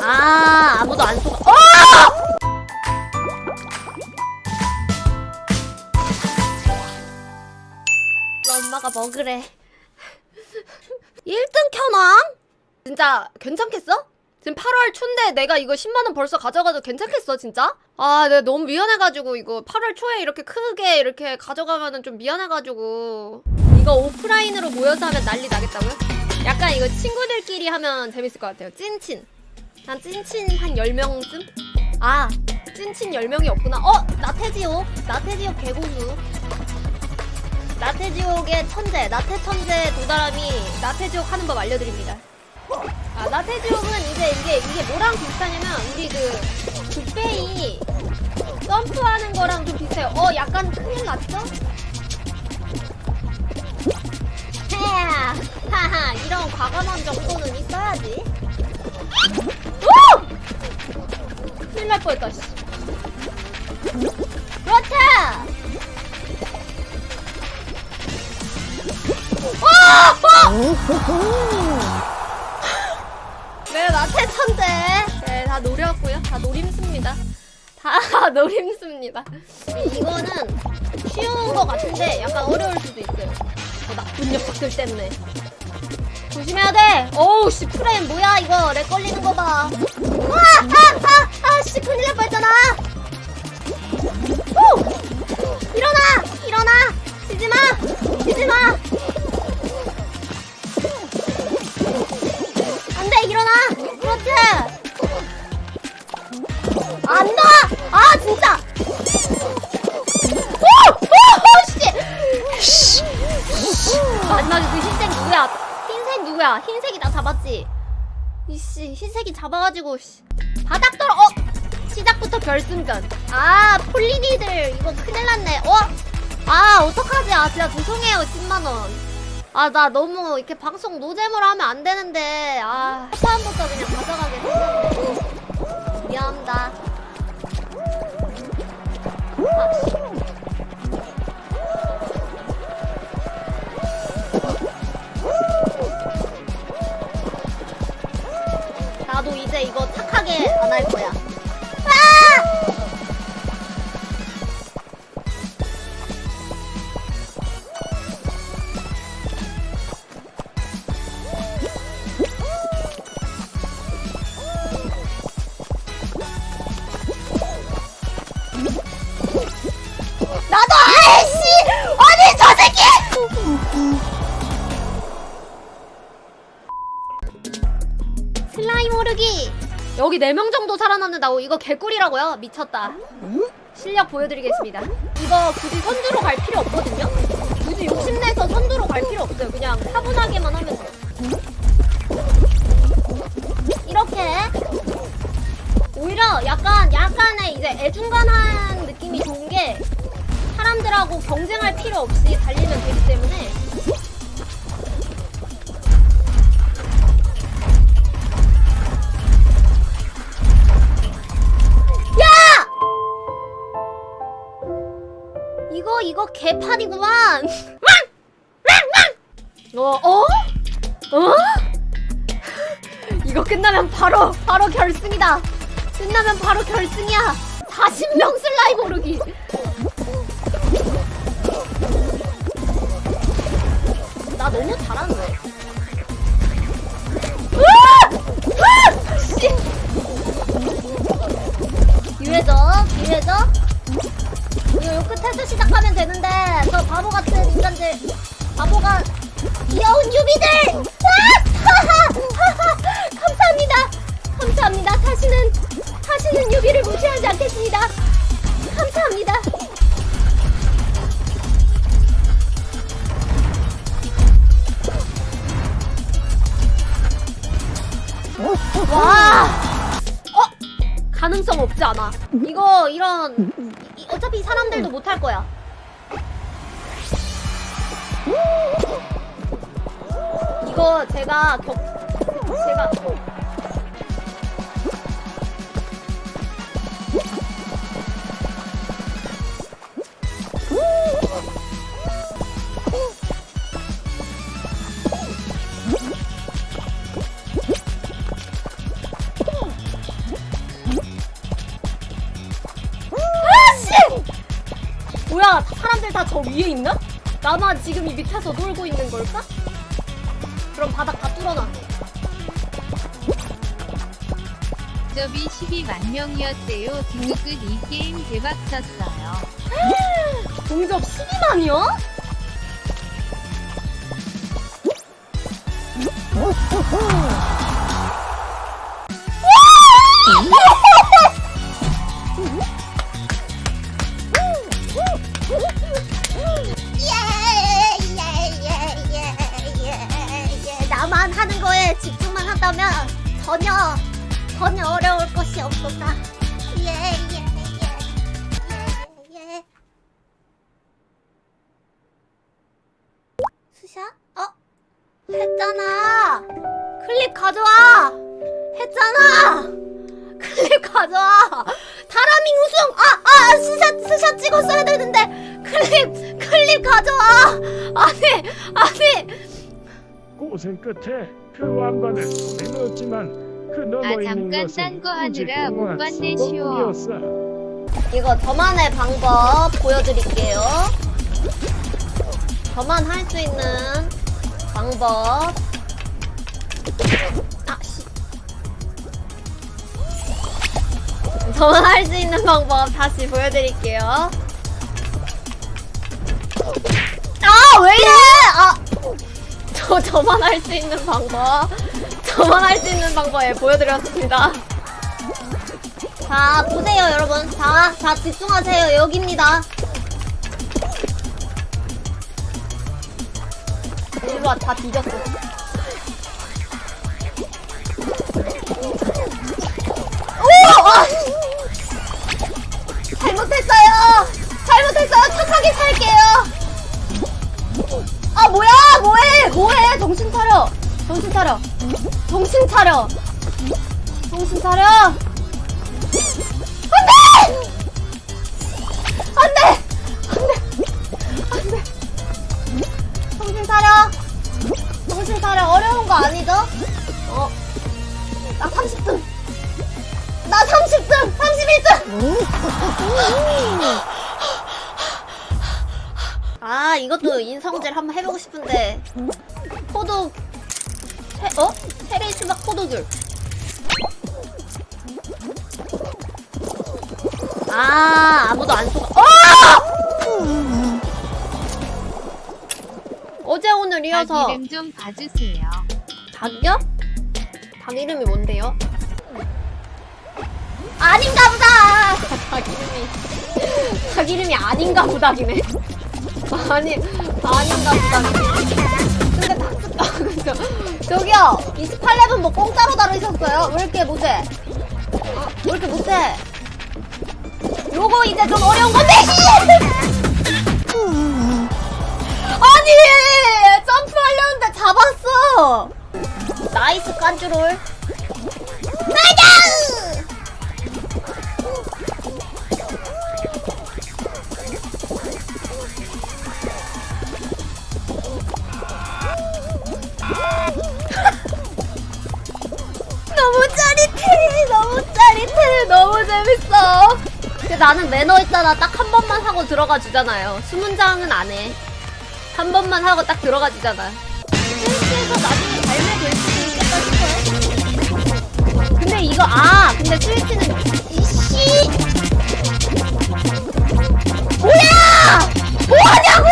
아 아무도 안 쏘가 어! 너 엄마가 먹으래 1등 켜놔? 진짜 괜찮겠어? 지금 8월 초인데 내가 이거 10만원 벌써 가져가도 괜찮겠어 진짜? 아 내가 너무 미안해가지고 이거 8월 초에 이렇게 크게 이렇게 가져가면은 좀 미안해가지고 이거 오프라인으로 모여서 하면 난리 나겠다고요? 약간 이거 친구들끼리 하면 재밌을 것 같아요 찐친 한 찐친 한 10명쯤? 아 찐친 10명이 없구나 어! 나태지옥 나태지옥 개고수 나태지옥의 천재 나태천재 도다람이 나태지옥 하는 법 알려드립니다 아, 나태지옥은 이제 이게, 이게 뭐랑 비슷하냐면, 우리 그, 굿베이 점프하는 거랑 좀 비슷해요. 어, 약간 큰일 났죠? 헤야! 하하, 이런 과감한 정도는 있어야지. 오! 큰일 날 뻔했다, 씨. 그렇지! 네, 나태 천재. 네, 다 노렸고요. 다 노림수입니다. 다 노림수입니다. 이거는 쉬운 거 같은데 약간 어려울 수도 있어요. 저 나쁜 녀석들 때문에. 조심해야 돼. 어우, 씨, 프레임 뭐야, 이거. 렉 걸리는 거 봐. 아, 아, 아, 아, 씨, 큰일 날 뻔했잖아. 오! 일어나! 일어나! 쉬지 마! 쉬지 마! 안 돼, 일어나! 그렇지! 안 나! 아, 진짜! 누구야? 흰색이 나 잡았지? 이씨, 흰색이 잡아가지고, 씨. 바닥 떨어, 어! 시작부터 결승전. 아, 폴리니들, 이거 큰일 났네. 어? 아, 어떡하지? 아, 진짜 죄송해요, 10만원. 아, 나 너무 이렇게 방송 노잼으로 하면 안 되는데, 아, 처음부터 그냥 가져가겠습니다. 여기 4명 정도 살아남는다고 이거 개꿀이라고요? 미쳤다 실력 보여드리겠습니다 이거 굳이 선두로 갈 필요 없거든요? 굳이 욕심내서 선두로 갈 필요 없어요 그냥 차분하게만 하면 돼요 이렇게 오히려 약간 약간의 이제 애중간한 느낌이 좋은 게 사람들하고 경쟁할 필요 없이 달리면 되기 때문에 개판이구만. 어 어? 어? 이거 끝나면 바로 바로 결승이다. 끝나면 바로 결승이야. 40명 슬라임 오르기. 나 너무 잘하는데. 으 인간들, 바보가 귀여운 유비들. 아! 감사합니다. 감사합니다. 다시는 다시는 유비를 무시하지 않겠습니다. 감사합니다. 와! 어? 가능성 없지 않아. 이거 이런 이- 어차피 사람들도 못할 거야. 이거 제가 격 제가 아, 뭐야 사람들 다 저 위에 있나? 나만 지금 이 밑에서 놀고 있는 걸까? 그럼 바닥 다 뚫어놔. 접이 12만 명이었대요. 등급끝 이 게임 대박 쳤어요. 동접 12만이요? 전혀 전혀 어려울 것이 없었다. 예예 예 예 예 수샤? 어? 했잖아. 클립 가져와. 했잖아. 클립 가져와. 다라밍 우승. 아, 아, 스샷, 스샷 찍었어야 되는데. 클립, 클립 가져와. 아니, 아니. 고생 끝에 그 왕관을 손에 넣었지만 그 넘어 아, 있는 잠깐 것은 딴거 하느라 못 봤네, 수고뿐이었어. 이거 저만의 방법 보여드릴게요. 저만 할 수 있는 방법. 아, 씨. 저만 할 수 있는 방법 다시 보여드릴게요. 저, 저만 할 수 있는 방법. 저만 할 수 있는 방법 예, 보여드렸습니다. 자, 보세요, 여러분. 자, 자, 집중하세요. 여기입니다. 일로 와, 다 뒤졌어. 오! 아! 잘못했어요! 잘못했어요! 착하게 살게요! 아, 뭐야! 뭐해! 정신 차려! 정신 차려! 정신 차려! 정신 차려! 안 돼! 안 돼! 안 돼! 정신 차려! 정신 차려! 어려운 거 아니죠? 어. 나 30등! 나 30등! 31등! 아, 이것도 인성질 한번 해보고 싶은데. 포도, 체, 어? 체리 수박 포도귤. 아, 아무도 안 속아. 어! 어제 오늘 닭 이어서 이름 좀 봐주세요. 닭이요? 닭 이름이 뭔데요? 아닌가 보다! 닭 이름이 닭 이름이 아닌가 보다기네 아니 아닌가 보다. 근데 닭 아, 그죠? 저기요 28렙은 뭐 공짜로 다루셨어요? 왜 이렇게 못해? 어, 왜 이렇게 못해? 요거 이제 좀 어려운 건데 아니 점프하려는데 잡았어! 나이스 깐주롤. 나이스 알았어. 근데 나는 매너 있잖아. 딱 한 번만 하고 들어가 주잖아요. 수문장은 안 해. 한 번만 하고 딱 들어가 주잖아. 스위치에서 나중에 발매될 수도 있겠다 싶어. 근데 이거 아 근데 스위치는 이씨 뭐야 뭐하냐고